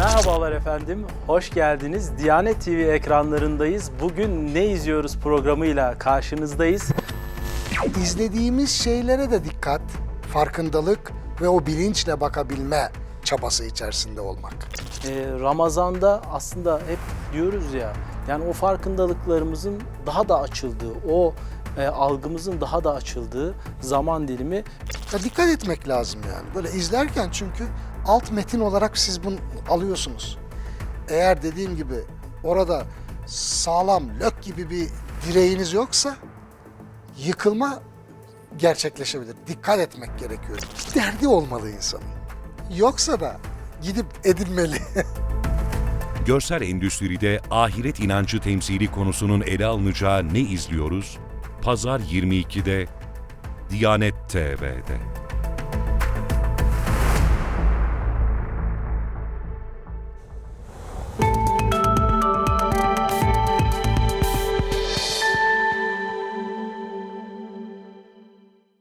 Merhabalar efendim, hoş geldiniz. Diyanet TV ekranlarındayız. Bugün Ne izliyoruz programıyla karşınızdayız. İzlediğimiz şeylere de dikkat, farkındalık ve o bilinçle bakabilme çabası içerisinde olmak. Ee, Ramazan'da aslında hep diyoruz ya, yani o farkındalıklarımızın daha da açıldığı, o e, algımızın daha da açıldığı zaman dilimi Ya dikkat etmek lazım yani. Böyle izlerken çünkü alt metin olarak siz bunu alıyorsunuz. Eğer dediğim gibi orada sağlam lök gibi bir direğiniz yoksa yıkılma gerçekleşebilir. Dikkat etmek gerekiyor. Derdi olmalı insanın. Yoksa da gidip edinmeli. Görsel endüstride ahiret inancı temsili konusunun ele alınacağı Ne izliyoruz? Pazar 22'de Diyanet TV'de.